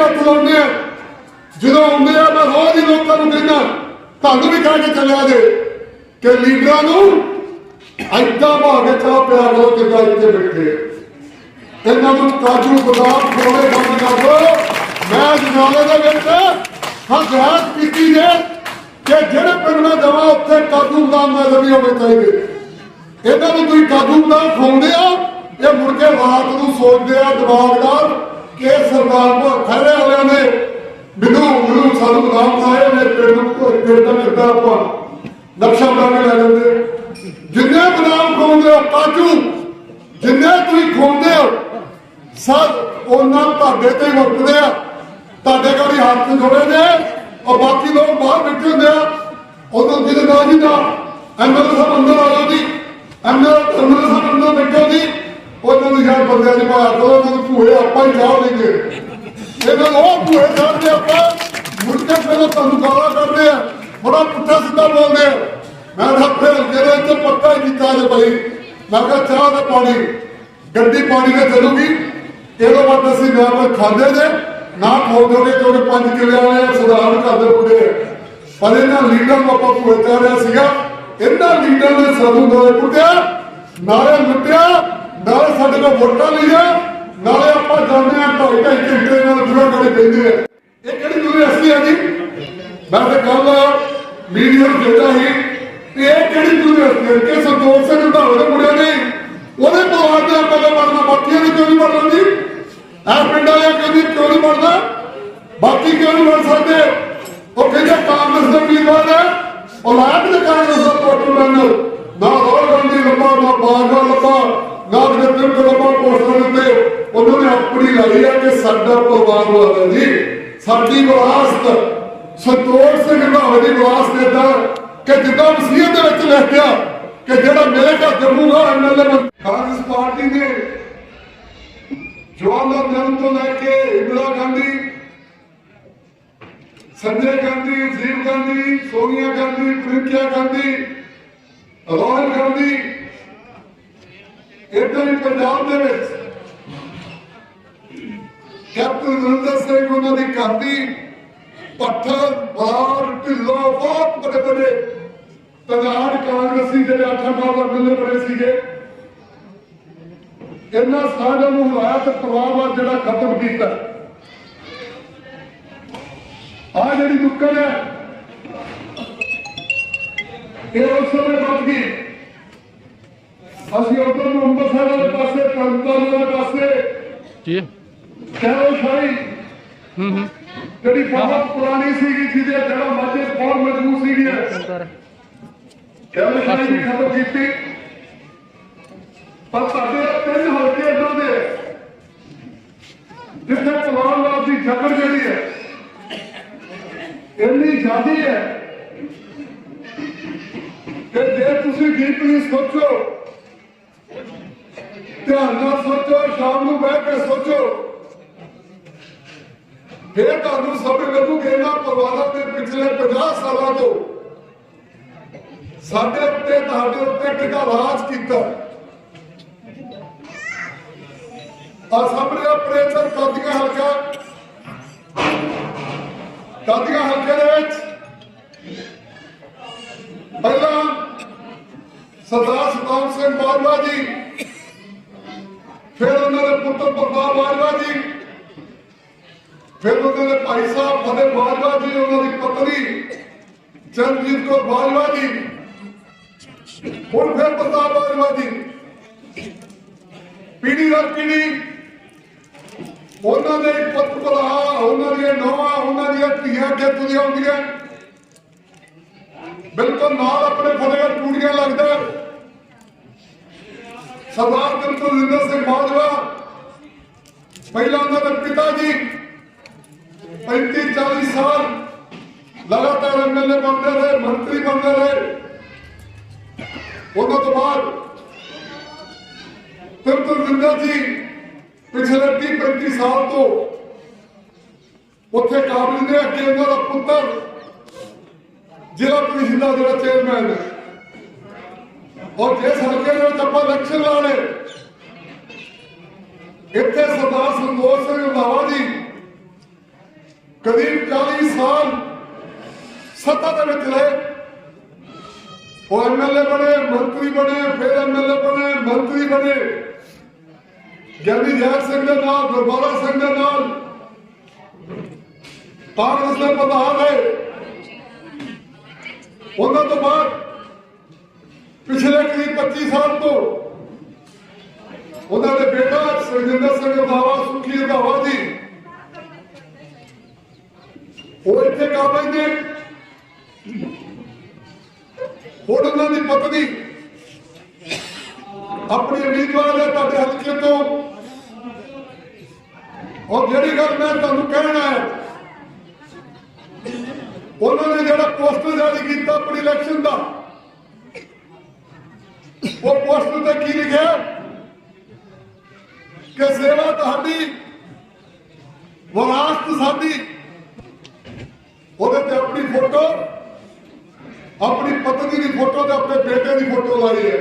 ਖੋਡੀ ਹੱਥ ਲਾਉਂਦੇ ਆ। ਜਦੋਂ ਆਉਂਦੇ ਆ, ਮੈਂ ਰੋਜ਼ ਹੀ ਲੋਕਾਂ ਨੂੰ ਕਹਿੰਦਾ, ਤੁਹਾਨੂੰ ਵੀ ਕਹਿ ਕੇ ਚੱਲਿਆ ਜੇ ਕਿ ਲੀਡਰਾਂ ਨੂੰ ਐਦਾਂ ਭਾਗੇ ਚਾਹ ਪਿਆ ਕਰੋ ਕਿੱਦਾਂ ਇੱਥੇ ਬੈਠੇ ਇਹਨਾਂ ਨੂੰ ਕਾਜੂ, ਬਦਾਮ ਖੋਲੇ ਬੰਦ ਕਰ ਦੋ। ਮੈਂ ਜਨਾਲੇ ਦੇ ਵਿੱਚ ਹਾਂ ਪੀਤੀ ਜੇ ਕਿ ਜਿਹੜੇ ਪਿੰਡ ਮੈਂ ਜਾਵਾਂ, ਉੱਥੇ ਕਾਜੂ, ਬਦਾਮ ਨਜ਼ਰ ਨਹੀਂ ਆਉਣੇ ਚਾਹੀਦੇ ਇਹਨਾਂ ਨੂੰ ਤੁਸੀਂ ਕਾਜੂ ਨਾਲ ਖਵਾਉਂਦੇ ਆ, ਇਹ ਮੁੜ ਕੇ ਰਾਤ ਨੂੰ ਸੋਚਦੇ ਆ, ਦਿਮਾਗ ਨਾਲ ਕਿ ਇਹ ਸਰਦਾਰ ਖੜੇ ਵਾਲਿਆਂ ਨੇ। ਮੈਨੂੰ ਮੈਨੂੰ ਸਾਨੂੰ ਬਦਾਮ ਖਾਏ ਨੇ ਪਿੰਡ ਨੂੰ ਪਿੰਡ ਦਾ ਕਿੱਦਾਂ ਆਪਾਂ ਨਕਸ਼ਾ ਬਣਾ ਕੇ ਲੈ ਜਾਂਦੇ? ਜਿੰਨੇ ਬਦਾਮ ਖਵਾਉਂਦੇ ਹੋ ਕਾਜੂ ਜਿੰਨੇ ਤੁਸੀਂ ਖਵਾਉਂਦੇ ਹੋ, ਸਭ ਉਹਨਾਂ ਤੁਹਾਡੇ ਤੇ ਵਰਤਦੇ ਆ। ਤੁਹਾਡੇ ਕੋਲ ਹੀ ਹੱਥ ਜੋੜੇ ਨੇ ਔਰ ਬਾਕੀ ਲੋਕ ਬਾਹਰ ਬੈਠੇ ਹੁੰਦੇ ਆ। ਉਦੋਂ ਜਿਹਦੇ ਨਾਲ ਜੀ ਦਾ ਐਮਐਲਏ ਸਾਹਿਬ ਅੰਦਰ ਆ ਜੀ ਐਮਐਲਏ ਸਾਹਿਬ ਅੰਦਰ ਬੈਠੋ ਜੀ ਉਹਨਾਂ ਨੂੰ ਯਾਰ ਬੰਦਿਆਂ ਦੀ ਪਾਇਆ ਕਰੋ, ਉਹਨਾਂ ਨੂੰ ਭੂਏ ਆਪਾਂ ਹੀ ਚਾਹ ਲੈਂਗੇ ਇਹਨਾਂ ਨੂੰ ਉਹ ਭੂਏ ਕਰਦੇ ਆਪਾਂ ਮੁੜ ਕੇ ਫਿਰ ਤੁਹਾਨੂੰ ਗਾਲਾਂ ਕਰਦੇ ਆ। ਬੜਾ ਪੁੱਠਾ ਸਿੱਧਾ ਬੋਲਦੇ ਆ। ਮੈਂ ਕਿਹਾ ਫਿਰ ਜਿਹੜੇ ਇੱਥੇ ਪੱਕਾ ਹੀ ਕੀਤਾ ਜੇ ਭਾਈ ਮੈਂ ਕਿਹਾ ਚਾਹ ਤੇ ਪਾਣੀ, ਗੱਡੀ ਪਾਣੀ ਨਾਲ ਚੱਲੂਗੀ। ਇਹਦੋਂ ਬਾਅਦ ਅਸੀਂ ਨਾ ਕੋਈ ਖਾਂਦੇ ਨੇ ਨਾ ਖੋਦੋਗੇ ਕਿਉਂਕਿ ਪੰਜ ਕਿੱਲੇ ਵਾਲੇ ਸੁਧਾਰ ਕਰਦੇ ਬੁੱਢੇ ਪਰ ਇਹਨਾਂ ਲੀਡਰ ਨੂੰ ਆਪਾਂ ਭੁਗਤਿਆ ਰਿਹਾ ਸੀਗਾ। ਇਹਨਾਂ ਲੀਡਰ ਨੇ ਸਾਨੂੰ ਨਾਲੇ ਕੁੱਟਿਆ ਨਾਲੇ ਲੁੱਟਿਆ। ਨਾਲੇ ਸਾਡੇ ਕੋਲ ਵੋਟਾਂ ਲਈਆਂ ਨਾਲੇ ਆਪਾਂ ਜਾਂਦੇ ਆ ਢਾਈ ਢਾਈ ਘੰਟੇ ਨਾਲ ਦੂਰਾ ਕਰੇ ਪੈਂਦੇ ਆ। ਇਹ ਕਿਹੜੀ ਯੂਨੀਵਰਸਿਟੀ ਆ ਜੀ ਮੈਂ ਤੇ ਕੱਲ ਮੀਡੀਆ ਨੂੰ ਕਹਿੰਦਾ ਸੀ ਇਹ ਕਿਹੜੀ ਯੂਨੀਵਰਸਿਟੀ ਹੈ ਕਿ ਸੰਤੋਖ ਸਿੰਘ ਰੰਧਾਵੇ ਦੇ ਮੁੰਡਿਆਂ ਨੇ ਉਹਦੇ ਪਰਿਵਾਰ ਦੇ ਆਪਾਂ ਦਾ ਪੜਨਾ ਬਾਕੀਆਂ ਨੇ ਕਿਉਂ ਨਹੀਂ ਪੜਨਾ ਜੀ ਇਹ ਪਿੰਡਾਂ ਵਾਲਿਆਂ ਕਹਿੰਦੇ ਕਿਉਂ ਨਹੀਂ ਬਣਦਾ ਬਾਕੀ ਕਿਉਂ ਨਹੀਂ ਬਣ ਸਕਦੇ? ਉਹ ਕਹਿੰਦੇ ਕਾਂਗਰਸ ਦੇ ਉਮੀਦਵਾਰ ਹੈ? ਔਲਾਦ ਦੇ ਕਾਂਗਰਸ ਦਾ ਪੋਸਟਰ ਲੈਣਾ ਨਾ ਰਾਹੁਲ ਗਾਂਧੀ ਲੱਭਾ ਨਾ ਬਾਜਵਾ ਲੱਭਾ। ਨਾ ਜਗਤ ਪੋਸਟਰ ਦਿੱਤੇ ਉਹਨਾਂ ਨੇ ਆਪਣੀ ਲਾਈ ਹੈ ਕਿ ਸਾਡਾ ਪਰਿਵਾਰ ਵਾਲਾ ਜੀ। ਸਾਡੀ ਵਿਰਾਸਤ ਸੰਤੋਖ ਸਿੰਘ ਰੰਧਾਵੇ ਦੀ ਵਿਰਾਸਤ ਏਦਾਂ ਕਿ ਜਿੱਦਾਂ ਵਸੀਅਤ ਦੇ ਵਿੱਚ ਲਿਖਿਆ ਕਿ ਜਿਹੜਾ ਮੇਰੇ ਘਰ ਜੰਮੂਗਾ ਐਮਐਲਏ ਕਾਂਗਰਸ ਪਾਰਟੀ ਨੇ ਜਵਾਹਰ ਲਾਲ ਨਹਿਰੂ ਤੋਂ ਲੈ ਕੇ ਇੰਦਰਾ ਗਾਂਧੀ, ਸੰਜੇ ਗਾਂਧੀ ਰਾਜੀਵ ਗਾਂਧੀ, ਸੋਨੀਆ ਗਾਂਧੀ ਪ੍ਰਿੰਕਿਆ ਗਾਂਧੀ, ਰਾਹੁਲ ਗਾਂਧੀ ਇੱਦਾਂ ਹੀ ਪੰਜਾਬ ਦੇ ਵਿੱਚ ਕੈਪਟਨ ਅਮਰਿੰਦਰ ਸਿੰਘ ਉਹਨਾਂ ਦੀ ਕਰਦੀ ਪੱਥਰ ਬਾਰ ਢਿੱਲੋਂ ਬਹੁਤ ਵੱਡੇ ਬੜੇ ਤਨਾੜ ਕਾਂਗਰਸੀ ਜਿਹੜੇ ਆਠਾਂ ਬਾਬਾ ਮਿਲੇ ਬੜੇ ਸੀਗੇ ਇਹਨਾਂ ਸਾਰਿਆਂ ਨੂੰ ਹਰਾਇਆ ਤੇ ਪਰਿਵਾਰਵਾਦ ਜਿਹੜਾ ਖਤਮ ਕੀਤਾ ਆ ਜਿਹੜੀ ਨੁੱਕਰ ਹੈ ਇਹ ਉਸ ਸਮੇਂ ਬਚ ਗਈ ਅਸੀਂ ਉਧਰ ਨੂੰ ਅੰਮ੍ਰਿਤਸਰ ਵਾਲੇ ਪਾਸੇ ਕੰਤਰ ਵਾਲੇ ਪਾਸੇ। ਜੀ। ਕਹਿਓ ਸ਼ਾਹੀ ਹੂੰ ਹੂੰ। ਜਿਹੜੀ ਬਹੁਤ ਪੁਰਾਣੀ ਸੀਗੀ ਜਿਹਦੇ ਜੜਾ ਮਾਝੇ ਬਹੁਤ ਮਜ਼ਬੂਤ ਸੀਗੀ। ਕਹਿਓ ਸ਼ਾਹੀ ਵੀ ਖਤਮ ਕੀਤੀ। ਪਰ ਸਾਡੇ ਤਿੰਨ ਹਲਕੇ ਇਦਾਂ ਦੇ ਜਿੱਥੇ ਪਲਾਨਵਾਦ ਦੀ ਜਕੜ ਜਿਹੜੀ ਹੈ ਇੰਨੀ ਜ਼ਿਆਦੀ ਹੈ ਕਿ ਜੇ ਤੁਸੀਂ ਡੀਪਲੀ ਸੋਚੋ ਧਿਆਨ ਨਾਲ ਸੋਚੋ, ਸ਼ਾਮ ਨੂੰ ਬਹਿ ਕੇ ਸੋਚੋ। ਫਿਰ ਤੁਹਾਨੂੰ ਸਮਝ ਲੱਗੂ ਇਹਨਾਂ ਪਰਿਵਾਰਾਂ ਦੇ ਪਿਛਲੇ 50 ਸਾਲਾਂ ਤੋਂ। ਸਾਡੇ ਉੱਤੇ, ਤੁਹਾਡੇ ਉੱਤੇ ਕਿਹਦਾ ਰਾਜ ਕੀਤਾ। ਆ ਸਾਹਮਣੇ ਆਪਰੇਸ਼ਨ ਕਾਦੀਆਂ ਹਲਕਾ। ਕਾਦੀਆਂ ਹਲਕੇ ਦੇ ਵਿੱਚ ਪਹਿਲਾਂ ਸਰਦਾਰ ਸਤਾਮ ਸਿੰਘ ਬਾਜਵਾ ਜੀ ਫਿਰ ਉਹਨਾਂ ਦੇ ਪੁੱਤਰ ਪ੍ਰਤਾਪ ਬਾਜਵਾ ਜੀ। ਫਿਰ ਉਹਨਾਂ ਦੇ ਭਾਈ ਸਾਹਿਬ ਫਤਿਹ ਬਾਜਵਾ ਜੀ, ਉਹਨਾਂ ਦੀ ਪਤਨੀ ਚਰਨਜੀਤ ਕੌਰ ਬਾਜਵਾ ਜੀ। ਹੁਣ ਫਿਰ ਪ੍ਰਤਾਪ ਬਾਜਵਾ ਜੀ। ਪੀੜੀ ਦਰ ਪੀੜੀ ਉਹਨਾਂ ਦੇ ਪੁੱਤ ਭਰਾ, ਉਹਨਾਂ ਦੀਆਂ ਨੌਵਾਂ, ਉਹਨਾਂ ਦੀਆਂ ਧੀਆਂ ਅੱਗੇ ਤੁਰੀਆਂ ਹੁੰਦੀਆਂ। ਬਿਲਕੁਲ ਨਾਲ ਆਪਣੇ ਫਤਿਹਗੜ੍ਹ ਪੂੜੀਆਂ ਲੱਗਦਾ। ਸਰਦਾਰ ਦਿਲਪ੍ਰੀਤ ਸਿੰਘ ਬਾਜਵਾ, ਪਹਿਲਾਂ ਉਹਨਾਂ ਦੇ ਪਿਤਾ ਜੀ 35 40 ਸਾਲ ਲਗਾਤਾਰ ਐਮਐਲਏ ਬਣਦੇ ਰਹੇ, ਮੰਤਰੀ ਬਣਦੇ ਰਹੇ। ਉਹਨਾਂ ਤੋਂ ਬਾਅਦ ਤਿਰਪਨ ਜਿੰਦਾ ਜੀ ਪਿਛਲੇ 30 35 ਸਾਲ ਤੋਂ ਉੱਥੇ ਕਾਬਲ ਦੇ ਅੱਗੇ ਉਹਨਾਂ ਦਾ ਪੁੱਤਰ ਜ਼ਿਲ੍ਹਾ ਪੁਲਿਸ ਦਾ ਜਿਹੜਾ ਚੇਅਰਮੈਨ ਹੈ। ਔਰ ਜਿਸ ਹਲਕੇ ਦੇ ਵਿੱਚ ਆਪਾਂ ਇਲੈਕਸ਼ਨ ਲਾਣੇ ਇੱਥੇ ਸਰਦਾਰ ਸੰਤੋਖ ਸਿੰਘ ਰੰਧਾਵਾ ਜੀ ਕਰੀਬ 40 ਸਾਲ ਸੱਤਾ ਦੇ ਵਿੱਚ ਰਹੇ। ਉਹ ਐਮਐਲਏ ਬਣੇ, ਮੰਤਰੀ ਬਣੇ, ਫਿਰ ਐਮਐਲਏ ਬਣੇ, ਮੰਤਰੀ ਬਣੇ। ਗਿਆਨੀ ਜੈਲ ਸਿੰਘ ਦੇ ਨਾਲ ਦਰਬਾਰਾ ਸਿੰਘ ਦੇ ਨਾਲ ਕਾਂਗਰਸ ਦੇ ਪ੍ਰਧਾਨ ਰਹੇ। ਉਹਨਾਂ ਤੋਂ ਬਾਅਦ ਪਿਛਲੇ ਕਰੀਬ 25 ਸਾਲ ਤੋਂ ਉਹਨਾਂ ਦੇ ਬੇਟਾ ਸਰਜਿੰਦਰ ਸਿੰਘ ਰੰਧਾਵਾ, ਸੁਖੀ ਰੰਧਾਵਾ ਜੀ। ਉਹ ਇੱਥੇ ਕਾਬਜ ਨੇ ਹੁਣ ਉਹਨਾਂ ਦੀ ਪਤਨੀ ਆਪਣੇ ਉਮੀਦਵਾਰ ਹੈ ਤੁਹਾਡੇ ਹਲਕੇ ਤੋਂ। ਔਰ ਜਿਹੜੀ ਗੱਲ ਮੈਂ ਤੁਹਾਨੂੰ ਕਹਿਣਾ ਹੈ ਉਹਨਾਂ ਨੇ ਜਿਹੜਾ ਪੋਸਟਰ ਜਾਰੀ ਕੀਤਾ ਆਪਣੀ ਇਲੈਕਸ਼ਨ ਦਾ ਉਹ ਪੋਸਟ ਤੇ ਕੀ ਲਿਖਿਆ? ਕਿ ਸੇਵਾ ਤੁਹਾਡੀ, ਵਿਰਾਸਤ ਸਾਡੀ। ਉਹਦੇ ਤੇ ਆਪਣੀ ਫੋਟੋ, ਆਪਣੀ ਪਤਨੀ ਦੀ ਫੋਟੋ ਤੇ ਆਪਣੇ ਬੇਟੇ ਦੀ ਫੋਟੋ ਲਾਈ ਹੈ।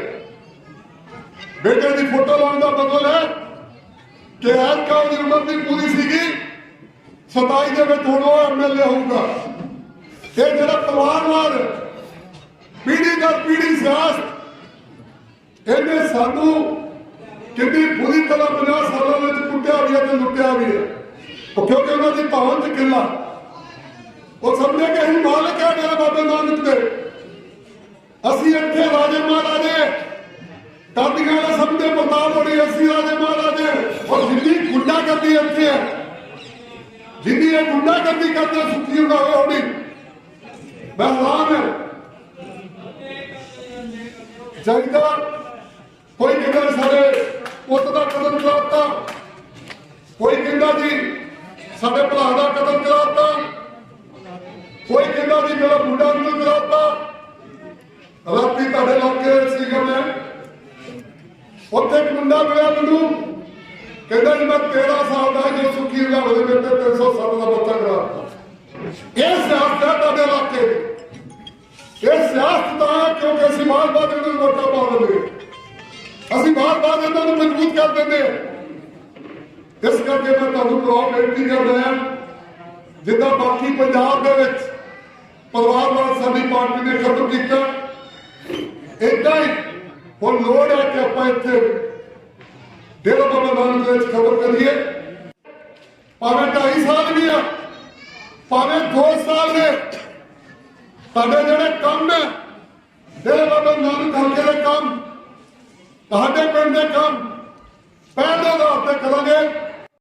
ਬੇਟੇ ਦੀ ਫੋਟੋ ਲਾਉਣ ਦਾ ਮਤਲਬ ਹੈ ਕਿ ਅੱਜ ਕੱਲ ਦੀ ਉਮਰ ਦੀ ਪੂਰੀ ਸੀਗੀ 27 ਦੇ ਵਿੱਚ ਹੁਣ ਉਹ ਐਮਐਲਏ ਹੋਊਗਾ। ਇਹ ਜਿਹੜਾ ਪਰਿਵਾਰਵਾਦ ਪੀੜੀ ਦਰ ਪੀੜੀ ਸਿਆਸਤ ਇਹਨੇ ਸਾਨੂੰ ਕਿੰਨੀ ਬੁਰੀ ਤਰ੍ਹਾਂ 50 ਸਾਲਾਂ ਵਿੱਚ ਕੁੱਟਿਆ ਵੀ ਹੈ ਤੇ ਲੁੱਟਿਆ ਵੀ ਹੈ। ਉਹ ਕਿਉਂਕਿ ਉਹਨਾਂ ਦੀ ਭਾਵਨ ਚ ਕਿੱਲਾ? ਉਹ ਸਮਝੇ ਕਿ ਅਸੀਂ ਮਾਲਕ ਹੈ, ਮੇਰੇ ਬਾਬੇ ਨਾਨਕ ਦੇ। ਅਸੀਂ ਇੱਥੇ ਰਾਜੇ ਮਹਾਰਾਜੇ। ਕਾਦੀਆਂ ਦਾ ਸਮਝੇ, ਪ੍ਰਤਾਪ ਹੋਣੀ, ਅਸੀਂ ਰਾਜੇ ਮਹਾਰਾਜੇ। ਔਰ ਜਿੰਨੀ ਗੁੰਡਾ ਕਰਦੀ ਇੱਥੇ ਹੈ, ਜਿੰਨੀ ਇਹ ਗੁੰਡਾ ਕਰਦੀ ਕਰਦੇ ਸੁਖੀ ਹੁੰਦਾ ਹੋਵੇ ਹੋਣੀ ਮੈਂ ਹੈਰਾਨ ਹਾਂ। ਚਾਹੀਦਾ ਕੋਈ ਕਹਿੰਦਾ ਸਾਡੇ ਪੁੱਤ ਦਾ ਕਦਮ ਕਰਾਤਾ, ਕੋਈ ਕਹਿੰਦਾ ਜੀ ਸਾਡੇ ਭਰਾ ਦਾ ਕਦਮ ਕਰਾਤਾ, ਕੋਈ ਕਹਿੰਦਾ ਜੀ ਮੇਰਾ ਮੁੰਡਾ ਨੂੰ ਕਰਾਤਾ। ਰਾਤੀ ਤੁਹਾਡੇ ਇਲਾਕੇ ਵਿੱਚ ਸੀਗਾ ਮੈਂ। ਉੱਥੇ ਇੱਕ ਮੁੰਡਾ ਮਿਲਿਆ ਮੈਨੂੰ, ਕਹਿੰਦਾ ਜੀ ਮੈਂ 13 ਸਾਲ ਦਾ ਜੋ ਸੁਖੀ ਰੰਗਾਵੇ ਦੇ ਮੇਰੇ ਤੇ 307 ਦਾ ਬੱਚਾ ਕਰਾਤਾ। ਇਹ ਸਿਆਸਤ ਹੈ ਤੁਹਾਡੇ ਇਲਾਕੇ ਦੀ। ਇਹ ਸਿਆਸਤ ਤਾਂ ਕਿਉਂਕਿ ਅਸੀਂ ਬਾਰ ਬਾਰ ਨੂੰ ਵੋਟਾਂ ਪਾ ਦਿੰਦੇ। ਅਸੀਂ ਬਾਰ ਬਾਰ ਇਹਨਾਂ ਨੂੰ ਮਜ਼ਬੂਤ ਕਰ ਦਿੰਦੇ ਹਾਂ। ਇਸ ਕਰਕੇ ਮੈਂ ਤੁਹਾਨੂੰ ਪ੍ਰੋਬ ਬੇਨਤੀ ਕਰਦਾ ਹਾਂ, ਜਿੱਦਾਂ ਬਾਕੀ ਪੰਜਾਬ ਦੇ ਵਿੱਚ ਪਰਿਵਾਰਵਾਦ ਸਾਡੀ ਪਾਰਟੀ ਨੇ ਖਤਮ ਕੀਤਾ, ਏਦਾਂ ਹੀ ਹੁਣ ਲੋੜ ਹੈ ਕਿ ਆਪਾਂ ਇੱਥੇ ਡੇਰਾ ਬਾਬਾ ਨਾਨਕ ਦੇ ਵਿੱਚ ਖਤਮ ਕਰੀਏ ਭਾਵੇਂ 2.5 ਸਾਲ ਵੀ ਆ, ਭਾਵੇਂ 2 ਸਾਲ ਨੇ ਤੁਹਾਡੇ ਜਿਹੜੇ ਕੰਮ ਨੇ ਡੇਰਾ ਬਾਬਾ ਨਾਨਕ ਹਲਕੇ ਦੇ ਕੰਮ ਤੁਹਾਡੇ ਪਿੰਡ ਦੇ ਕੰਮ ਪਹਿਲੇ ਆਧਾਰ ਤੇ ਕਰਾਂਗੇ